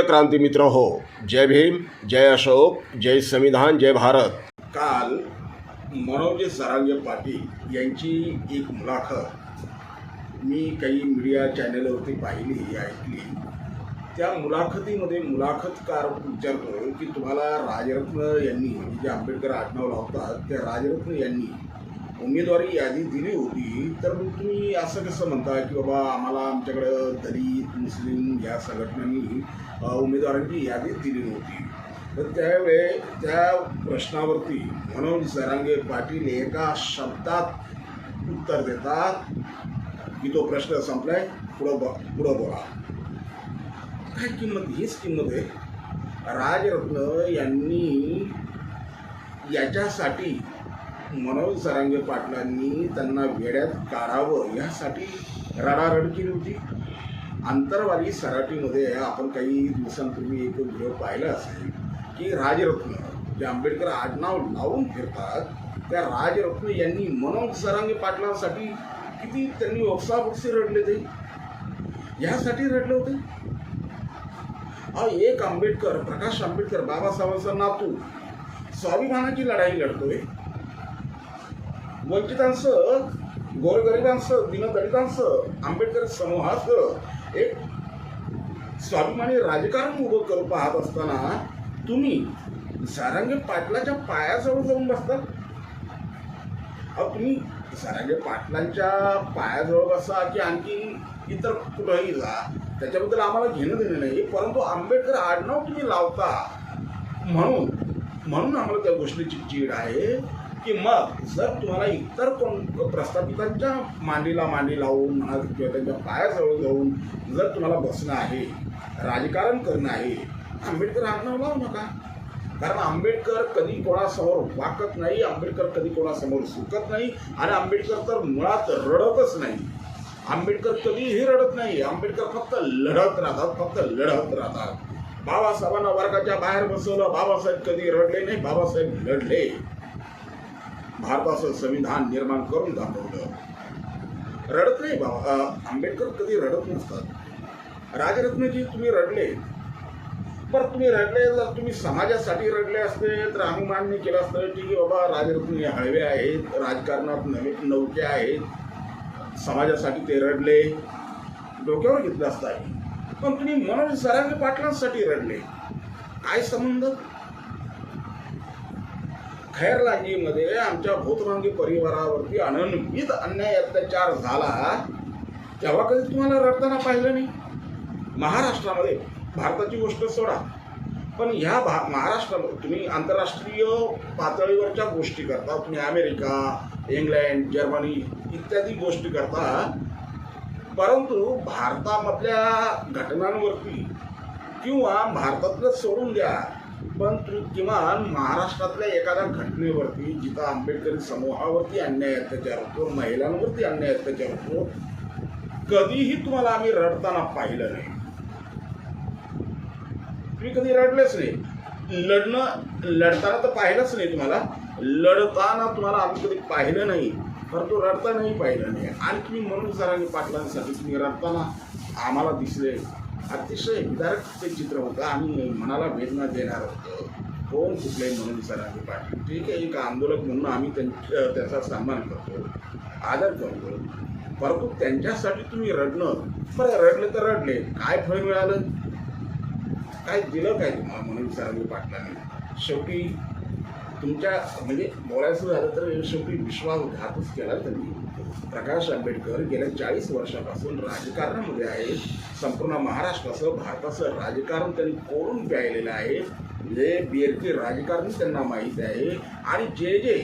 प्रिय क्रांती मित्र हो जय भीम जय अशोक जय संविधान जय भारत. काल मनोज सरांगे पाटील यांची एक मुलाखत मी काही मीडिया चॅनलवरती पाहिली ऐकली. त्या मुलाखतीमध्ये मुलाखतकार विचारतो की तुम्हाला राजरत्न यांनी जे आंबेडकर आडनाव लावतात त्या राजरत्न यांनी उमेदवारी यादी दिली होती तर मग तुम्ही असं कसं म्हणता की बाबा आम्हाला आमच्याकडं दलित मुस्लिम या संघटनांनी उमेदवारांची यादी दिली नव्हती तर त्यावेळे त्या प्रश्नावरती मनोज सरांगे पाटील एका शब्दात उत्तर देतात की तो प्रश्न संपलाय पुढं ब पुढं बोला. काय किंमत हीच किंमत आहे. राजरत्न यांनी याच्यासाठी मनोज सरांगे पाटलांनी त्यांना वेड्यात काढावं यासाठी रडारड केली होती आंतरवाली सराटीमध्ये आपण काही दिवसांपूर्वी एक व्हिडिओ पाहिला असेल की राजरत्न जे आंबेडकर आडनाव लावून फिरतात त्या राजरत्न यांनी मनोज सरांगे पाटलांसाठी किती त्यांनी ओक्साबोक्सी रडले ते? यासाठी रडले होते? अहो एक आंबेडकर प्रकाश आंबेडकर बाबासाहेबांचा नातू. स्वाभिमानाची लढाई लढतोय. वंचितांचं गोरगरिबांचं दीनदलितांचं आंबेडकर समूहाचं एक स्वाभिमानी राजकारण उभं करू पाहत असताना तुम्ही सारंगे पाटलाच्या पायाजवळ जाऊन बसता? अहो तुम्ही सारंगे पाटलांच्या पायाजवळ बसा की आणखी इतर कुठंही जा. त्याच्याबद्दल आम्हाला घेणं देणं नाही परंतु आंबेडकर आडनाव तुम्ही लावता. म्हणून म्हणून आम्हाला त्या गोष्टीची चीड आहे. की मग जर तुम्हाला इतर कोण प्रस्थापितांच्या मांडीला मांडी लावून म्हणा किंवा त्यांच्या पायाजवळ जाऊन जर तुम्हाला बसणं आहे राजकारण करणं आहे आंबेडकर आडनाव लावू नका. कारण आंबेडकर कधी कोणासमोर वाकत नाही आंबेडकर कधी कोणासमोर सुकत नाही आणि आंबेडकर तर मुळात रडतच नाही. आंबेडकर कधीही रडत नाही. आंबेडकर फक्त लढत राहतात फक्त लढत राहतात. बाबासाहेबांना वर्गाच्या बाहेर बसवलं बाबासाहेब कधी रडले नाही बाबासाहेब लढले. भारताचं संविधान निर्माण करून दाखवलं. रडत नाही बाबा. आंबेडकर कधी रडत नसतात. राजरत्नजी तुम्ही रडले. पर तुम्ही रडले जर तुम्ही समाजासाठी रडले असते तर आम्ही मान्य केलं असतं की की बाबा राजरत्न हे हळवे आहेत राजकारणात नवे नौके आहेत. समाजासाठी ते रडले. डोक्यावर घेतलं असतं पण तुम्ही मनोज सरांगे पाटलांसाठी रडले. काय संबंध? खैरलांगीमध्ये आमच्या भूतरांगी परिवारावरती अनन्वित अन्याय अत्याचार झाला तेव्हा कधी तुम्हाला रडताना पाहिलं नाही? महाराष्ट्रामध्ये भारताची गोष्ट सोडा पण ह्या भा महाराष्ट्रामध्ये तुम्ही आंतरराष्ट्रीय पातळीवरच्या गोष्टी करता तुम्ही अमेरिका इंग्लंड जर्मनी इत्यादी गोष्टी करता परंतु भारतामधल्या घटनांवरती किंवा भारतातलं सोडून द्या पण तुम्ही किमान महाराष्ट्रातल्या एखाद्या घटनेवरती जिथं आंबेडकरी समूहावरती अन्याय अत्याचार होतो महिलांवरती अन्याय अत्याचार होतो कधीही तुम्हाला आम्ही रडताना पाहिलं नाही. तुम्ही कधी रडलेच नाही. लढणं लढताना तर पाहिलंच नाही तुम्हाला. लढताना तुम्हाला आम्ही कधी पाहिलं नाही. परंतु रडतानाही पाहिलं नाही. आणि तुम्ही म्हणून सरांनी पाटलांसाठी तुम्ही रडताना आम्हाला दिसले. अतिशय विदारक ते चित्र होतं. आणि मनाला वेदना देणार होतं. कोण कुठले म्हणून सरांनी पाटील ठीक आहे एक आंदोलक म्हणून आम्ही त्यांच्या त्याचा सन्मान करतो. आदर करतो. परंतु त्यांच्यासाठी तुम्ही रडणं. बरं रडले तर रडले. काय फळ मिळालं? काय दिलं काय तुम्हाला म्हणून सरांनी पाटलांनी? शेवटी तुमच्या म्हणजे बोलायचं झालं तर शेवटी विश्वासघातच केला त्यांनी. प्रकाश आंबेडकर गेल्या चाळीस वर्षापासून राजकारणामध्ये आहेत. संपूर्ण महाराष्ट्रासह भारताचं राजकारण त्यांनी कोरून प्यायलेलं आहे. म्हणजे बीएलचे राजकारण त्यांना माहीत आहे. आणि जे जे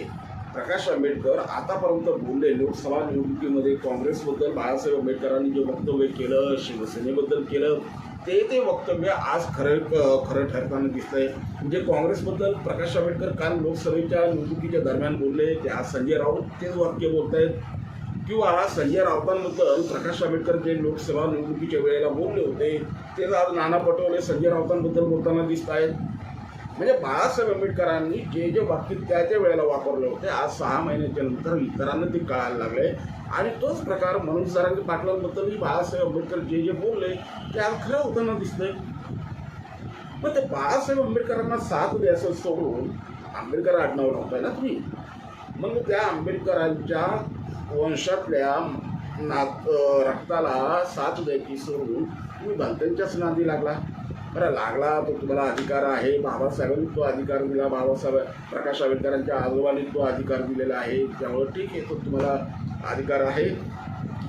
प्रकाश आंबेडकर आतापर्यंत बोलले लोकसभा निवडणुकीमध्ये काँग्रेसबद्दल बाळासाहेब आंबेडकरांनी जे वक्तव्य केलं शिवसेनेबद्दल केलं ते ते वक्तव्य आज खरं खरं ठरताना दिसतंय. म्हणजे काँग्रेसबद्दल प्रकाश आंबेडकर काल लोकसभेच्या निवडणुकीच्या दरम्यान बोलले ते आज संजय राऊत तेच वाक्य बोलत आहेत किंवा संजय राऊतांबद्दल प्रकाश आंबेडकर जे लोकसभा निवडणुकीच्या वेळेला बोलले होते तेच आज नाना पटोले संजय राऊतांबद्दल बोलताना दिसत आहेत. म्हणजे बाळासाहेब आंबेडकरांनी जे जे वाक्य त्या त्या वेळेला वापरले होते आज सहा महिन्याच्या नंतर इतरांना ते कळायला लागले. आणि तोच प्रकार म्हणून सरांनी पाटलांबद्दलही बाळासाहेब आंबेडकर जे जे बोलले ते आज खरं होताना दिसतंय. मग ते बाळासाहेब आंबेडकरांना साथ द्यायचं सोडून आंबेडकर आडनाव लावताय ना तुम्ही? मग त्या आंबेडकरांच्या वंशातल्या नात रक्ताला साथ द्यायची सोडून तुम्ही भलत्यांच्याच नादी लागला. बरं लागला तो तुम्हाला अधिकार आहे. बाबासाहेबांनी तो अधिकार दिला. बाबासाहेब प्रकाश आंबेडकरांच्या आजोबांनी तो अधिकार दिलेला आहे. त्यामुळे ठीक आहे तो तुम्हाला अधिकार आहे.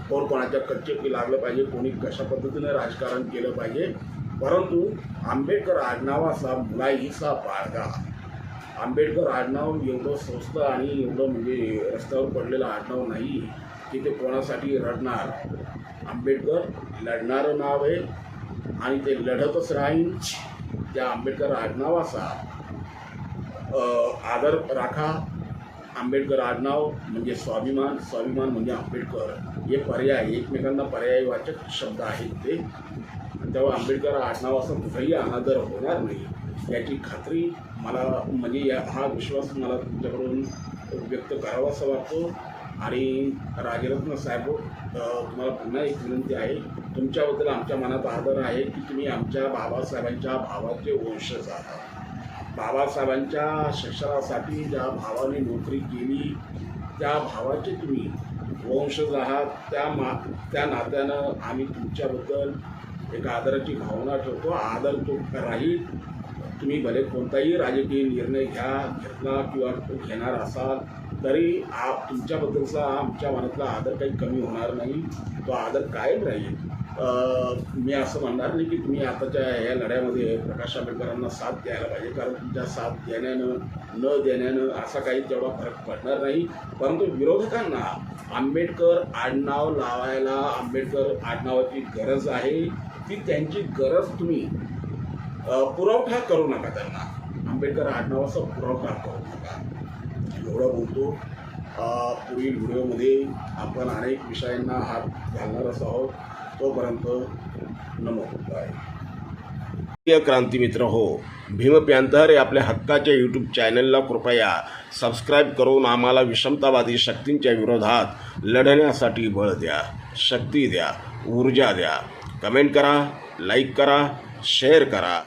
कोण कोणाच्या कच्चे लागलं पाहिजे कोणी कशा पद्धतीनं राजकारण केलं पाहिजे. परंतु आंबेडकर आडनावाचा मुलाईचा बाळगा. आंबेडकर आडनाव एवढं स्वस्त आणि एवढं म्हणजे रस्त्यावर पडलेलं आडनाव नाही की ते कोणासाठी रडणार? आंबेडकर लढणारं नाव आहे आणि ते लढतच राहील त्या आंबेडकर आडनावाचा. आदर राखा. आंबेडकर आडनाव म्हणजे स्वाभिमान स्वाभिमान म्हणजे आंबेडकर. हे पर्याय एकमेकांना पर्यायवाचक शब्द आहेत ते. आणि तेव्हा आंबेडकर आडनावाचा कुठेही अनादर होणार नाही. याची खात्री मला म्हणजे या हा विश्वास मला तुमच्याकडून व्यक्त करावासा वाटतो. आणि राजरत्न साहेब तुम्हाला पुन्हा एक विनंती आहे. तुमच्याबद्दल आमच्या मनात आदर आहे की तुम्ही आमच्या बाबासाहेबांच्या भावाचे वंशज आहात. बाबासाहेबांच्या शिक्षणासाठी ज्या भावाने नोकरी केली त्या भावाचे तुम्ही वंशज आहात. त्या मा त्या नात्यानं आम्ही तुमच्याबद्दल एक आदराची भावना ठेवतो. आदर तो राहील. तुम्ही भले कोणताही राजकीय निर्णय घ्या घेतला किंवा घेणार असाल तरी आ तुमच्याबद्दलचा आमच्या मनातला आदर काही कमी होणार नाही. तो आदर कायम राहील. मी असं म्हणणार नाही की तुम्ही आताच्या या लढ्यामध्ये प्रकाश आंबेडकरांना साथ द्यायला पाहिजे कारण तुमच्या साथ देण्यानं न देण्यानं असा काही तेवढा फरक पडणार नाही. परंतु विरोधकांना आंबेडकर आडनाव लावायला आंबेडकर आडनावाची गरज आहे. ती त्यांची गरज तुम्ही पुरवठा करू नका त्यांना. आंबेडकर आडनावाचा पुरवठा करू नका. एवढं बोलतो. पुढील व्हिडिओमध्ये आपण अनेक विषयांना हात घालणारच आहोत. तोपर्यंत नमो आहे प्रिय क्रांती मित्र हो भीम प्यांतर या आपल्या हक्काच्या यूट्यूब चॅनलला कृपया सबस्क्राईब करून आम्हाला विषमतावादी शक्तींच्या विरोधात लढण्यासाठी बळ द्या शक्ती द्या ऊर्जा द्या. कमेंट करा लाईक करा शेअर करा.